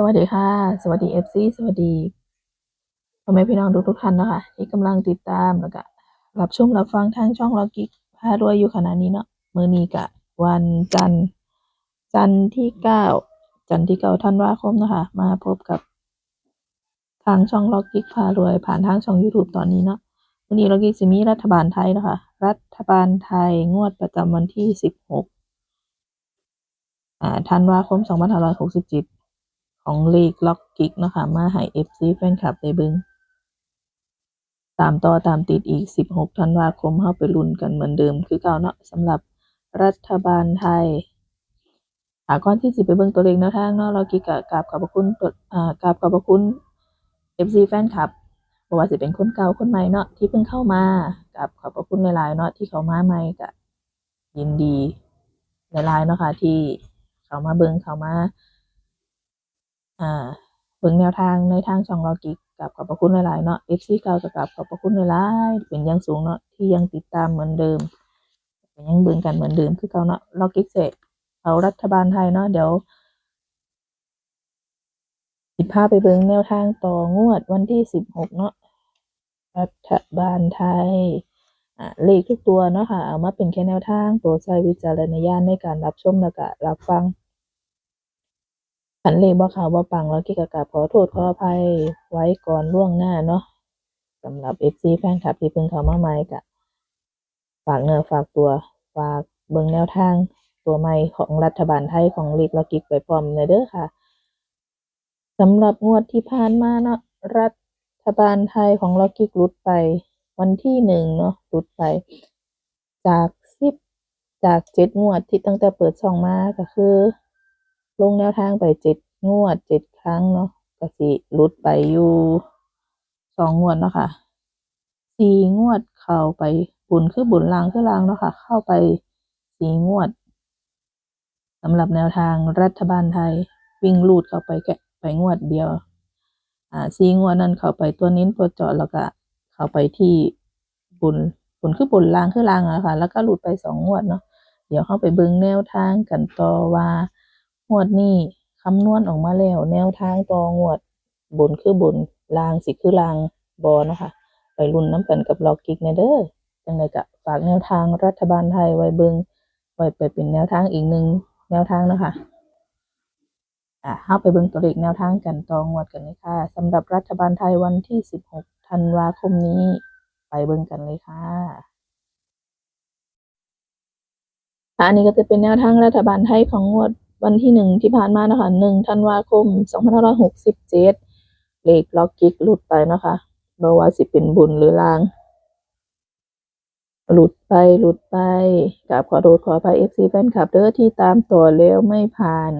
สวัสดีค่ะ สวัสดีเอฟซีสวัสดีพ่อแม่พี่น้องทุกทุกท่านเนาะคะที่กำลังติดตามแล้วก็รับชมรับฟังทางช่องล็อกกิ๊กพารวยอยู่ขณะนี้เนาะมื้อนี้กะวันจันทร์จันทร์ที่เก้าจันทร์ที่เก้าธันวาคมนะคะมาพบกับทางช่องล็อกกิ๊กพารวย ผ่านทางช่อง YouTube ตอนนี้เนาะวันนี้ล็อกกิ๊กจะมีรัฐบาลไทยนะคะ รัฐบาลไทยงวดประจำวันที่สิบหกอ่าธันวาคมสองพันห้าร้อยหกสิบเจ็ด ของลีกล็อกกิกเนาะคะมาให้ FC แฟนคลับได้เบิ่งตามต่อตามติดอีก 16 ธันวาคมเฮาไปลุ้นกันเหมือนเดิม คือเก่าเนาะสำหรับรัฐบาลไทยอ่าก่อนที่สิไปเบิ่งตัวเลขแนวทางเนาะเรากิกก็กราบขอบพระคุณตัวอ่ากราบขอบพระคุณ FC แฟนคลับบ่ว่าสิเป็นคนเก่าคนใหม่เนาะที่เพิ่งเข้ามากราบขอบพระคุณหลายๆเนาะที่เข้ามาใหม่ก็ยินดีหลายๆเนาะค่ะที่เข้ามาเบิ่งเข้ามา อ่าเบิ่งแนวทางในทางช่องลอกิกกับขอบพระคุณหลายๆเนาะ FC เก่าก็กับขอบพระคุณหลายๆเป็นย่างสูงเนาะที่ยังติดตามเหมือนเดิมเป็นยังเบิ่งกันเหมือนเดิมคือเก่าเนาะลอกิกเสร็จเอารัฐบาลไทยเนาะเดี๋ยวสิพาไปเบิ่งแนวทางต่องวดวันที่สิบหกเนาะรัฐบาลไทยอ่าเลขทุกตัวเนาะค่ะเอามาเป็นแค่แนวทางโปรดใช้วิจารณญาณในการรับชมแล้วก็รับฟัง ขันเลขบ่ขาวบ่ปังแล้วกิกกะขอโทษขออภัยไว้ก่อนล่วงหน้าเนาะสำหรับ FC แฟนคลับที่เพิ่งเข้ามาใหม่กะฝากเนื้อฝากตัวฝากเบิ่งแนวทางตัวใหม่ของรัฐบาลไทยของลีกลอกิกไปพร้อมเลยเด้อค่ะสำหรับงวดที่ผ่านมาเนาะรัฐบาลไทยของลอกิกหลุดไป วันที่หนึ่งเนาะหลุดไป จากสิบจากเจ็ดงวดที่ตั้งแต่เปิดช่องมาก็คือ ลงแนวทางไปเจ็ดงวดเจ็ดครั้งเนาะกสิหลุดไปอยู่สองงวดเนาะค่ะสี่งวดเข้าไปบุญคือบุญลางคือลางเนาะค่ะ เข้าไปสี่งวดสำหรับแนวทางรัฐบาลไทย วิ่งลูดเข้าไปแค่ไปงวดเดียว อ่าสี่งวดนั้นเข้าไปตัวนิ้นตัวเจาะแล้วก็เข้าไปที่บุญบุญคือบุญลางคือลางอะค่ะ แล้วก็หลุดไปสองงวดเนาะเดี๋ยวเข้าไปเบิ่งแนวทางกันต่อว่า งวดนี้คำนวณออกมาแล้ว แนวทางต่องวด บนคือบนลางสิคือลางบอนะคะ ไปรุ่นน้ำกันกับล็อกกิกในเด้อจังไดก็ฝากแนวทางรัฐบาลไทยไว้เบิงไว้ไปเป็นแนวทางอีกหนึ่งแนวทางนะคะอะเฮาไปเบิงตัวเลขแนวทางกันต่องวดกันเลยค่ะสำหรับรัฐบาลไทยวันที่ 16 ธันวาคมนี้ ไปเบิงกันเลยค่ะอันนี้ก็จะเป็นแนวทางรัฐบาลไทยของงวด วันที่หนึ่งที่ผ่านมานะคะหนึ่งธันวาคมสองพันห้าร้อยหกสิบเจ็ดเลขล็อกกิกหลุดไปนะคะบอว่าสิเป็นบุญหรือลาง หลุดไปหลุดไปกราบขอโทษขออภัยเอฟซีแฟนคลับเด้อที่ตามต่อแล้วไม่ผ่าน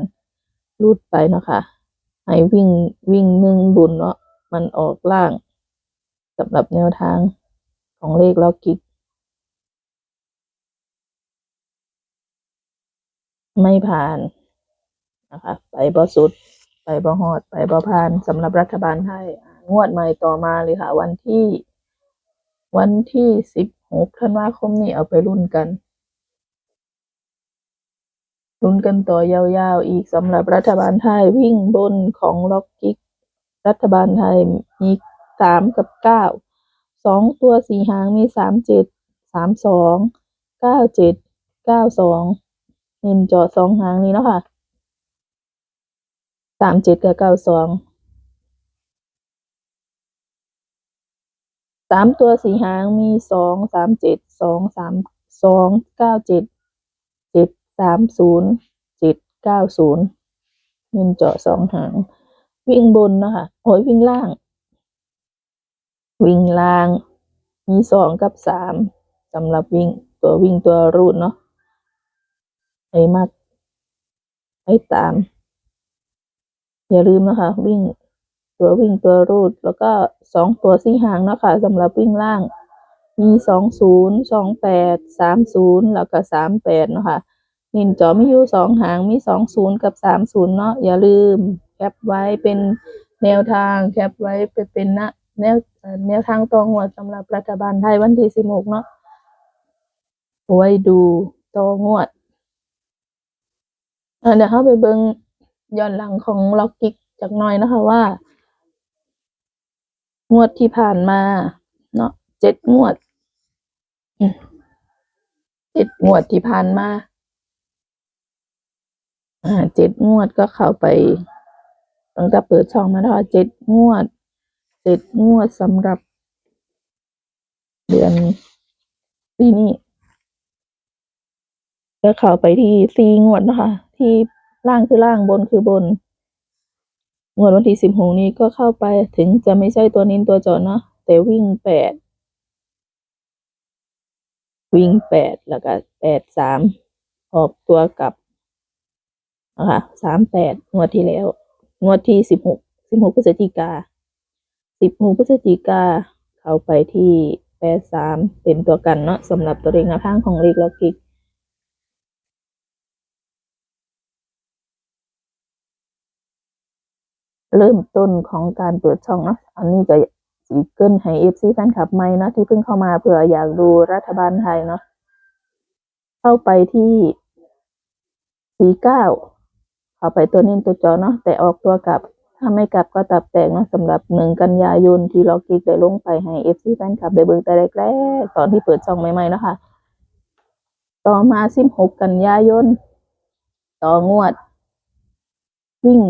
หลุดไปนะคะให้วิ่งวิ่งหนึ่งบุญเนาะมันออกล่างสำหรับแนวทางของเลขล็อกกิกไม่ผ่าน นะคะ ไปบ่สุด ไปบ่ฮอด ไปบ่ผ่านสำหรับรัฐบาลไทยงวดใหม่ต่อมาเลยค่ะ วันที่ วันที่สิบหกธันวาคมนี้เอาไปรุ่นกันรุ่นกันต่อยาวๆ อีกสำหรับรัฐบาลไทยวิ่งบนของล็อกกิกรัฐบาลไทยมีสามกับเก้าสองตัวสี่หางมีสามเจ็ดสามสองเก้าเจ็ดเก้าสองเน้นจาะสองหางนี้เนาะค่ะ สามเจ็ดกับเก้าสองสามตัวสีหางมีสองสามเจ็ดสองสามสองเก้าเจ็ดเจ็ดสามศูนย์เจ็ดเก้าศูนย์เน้นเจาะสองหาง วิ่งบนนะคะโอ้ยวิ่งล่าง วิ่งล่าง มีสองกับสามสำหรับวิ่งตัววิ่งตัวรูดเนาะให้มากให้ตาม อย่าลืมนะคะ วิ่งตัววิ่งตัวรูด แล้วก็สองตัวสี่หางเนาะคะสำหรับวิ่งล่าง มีสองศูนย์สองแปดสามศูนย์แล้วก็สามแปดเนาะคะนินจอมีอยู่สองหางมีสองศูนย์กับสามศูนย์เนาะอย่าลืมแคปไว้เป็นแนวทางแคปไว้ไปเป็นนะแนวแนวทางตองหัวสำหรับรัฐบาลไทยวันที่สิบหกเนาะไว้ดูตองวดเออเดี๋ยวเข้าไปเบิง ย้อนหลังของล็อกกิกจากน้อยนะคะว่า งวดที่ผ่านมา เนาะเจ็ดงวดเจ็ดงวดที่ผ่านมาอ่าเจ็ดงวดก็เข้าไปตั้งแต่เปิดช่องมาแล้วเจ็ดงวดเจ็ดงวดสำหรับ เดือนปีนี้ก็เข้าไปที่สี่งวดนะคะ ที่ ล่างคือล่างบนคือบนงวดวันที่สิบหกนี้ก็เข้าไปถึงจะไม่ใช่ตัวนินตัวจอเนาะแต่วิ่งแปดวิ่งแปดแล้วก็แปดสามออกตัวกลับนะคะสามแปดงวดที่แล้ว งวดที่สิบหกสิบหกพฤศจิกาสิบหกพฤศจิกาเข้าไปที่แปดสามเป็นตัวกันเนาะสำหรับตัวเลขแนวทางของเลขล็อกกิก เริ่มต้นของการเปิดช่องเนาะอันนี้ก็สีเกินให้เอฟซีแฟนคลับใหม่นะที่เพิ่งเข้ามาเผื่ออยากดูรัฐบาลไทยเนาะเข้าไปที่สีเก้าเข้าไปตัวนี้ตัวจอเนาะแต่ออกตัวกลับ ถ้าไม่กลับก็ตับแตกเนาะสำหรับหนึ่งกันยายนที่เราคลิกได้ลงไปให้เอฟซีแฟนคลับได้เบิ่งแต่แรกๆตอนที่เปิดช่องใหม่ๆเนาะคะต่อมาสิบหกกันยายน ต่องวด วิ่ง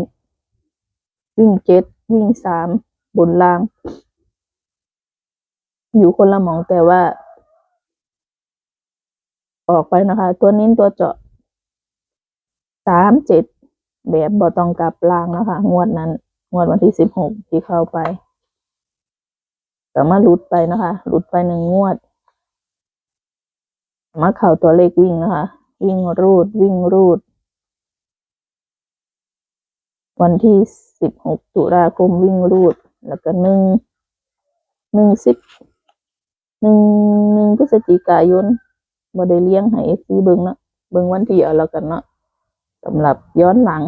วิ่งเจ็ดวิ่งสามบนล่าง อยู่คนละหมองแต่ว่า ออกไปนะคะ ตัวนิ้นตัวเจาะสามเจ็ดแบบบ่ต้องกลับล่างนะคะ งวดนั้น งวดวันที่สิบหกที่เข้าไปแต่มาหลุดไปนะคะหลุดไปหนึ่งงวด มาเข่าตัวเลขวิ่งนะคะ วิ่งรูดวิ่งรูด วันที่สิบหกตุลาคมวิ่งรูด แล้วก็หนึ่งหนึ่งสิบหนึ่งหนึ่งพฤศจิกายนบ่ได้เลี้ยงให้เอซีเบิงเนาะเบิงวันที่เอาแล้วกันเนาะสำหรับย้อนหลัง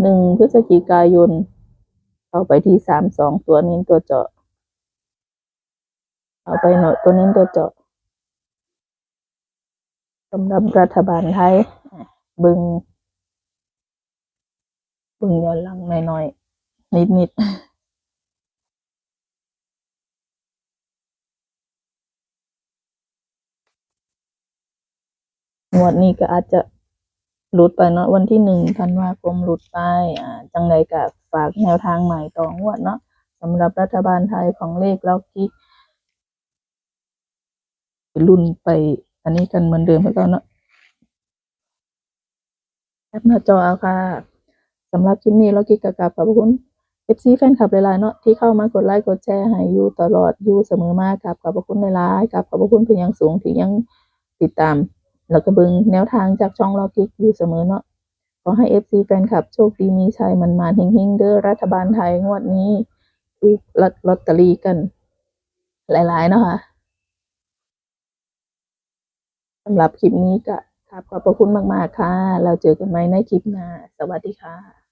หนึ่งพฤศจิกายนเข้าไปที่สามสองตัวนี้ตัวเจาะ เอาไปหน่อยตัวนี้ตัวเจาะสำหรับรัฐบาลไทยเบิง บิ่งย้อนหลังหน่อยๆ นิดๆงวดนี้ก็อาจจะหลุดไปเนาะวันที่หนึ่งธันวาคมหลุดไป อ่า จังใดก็ฝากแนวทางใหม่ต่องวดเนาะสำหรับรัฐบาลไทยของเลขล็อกกี้รุ่นไป อันนี้กันเหมือนเดิมเพื่อเก่าเนาะแคปหน้าจอเอาค่ะ สำหรับคลิปนี้ล็อกกี้กะกราบขอบพระคุณ FC แฟนคลับหลายๆเนาะที่เข้ามากดไลค์กดแชร์ให้อยู่ตลอดอยู่เสมอมากับขอบคุณหลายๆกับขอบคุณเป็นอย่างสูงที่ยังติดตาม แล้วก็บิ่งแนวทางจากช่องล็อกิกอยู่เสมอเนาะขอให้ FC แฟนคลับโชคดีมีชัยมันมาเฮงๆเด้อรัฐบาลไทยงวดนี้ถูกลอตเตอรี่กัน หลายๆเนาะค่ะสำหรับคลิปนี้ก็ครับขอบพระคุณมาก ๆ ค่ะ เราเจอกันใหมในคลิปหน้า สวัสดีค่ะ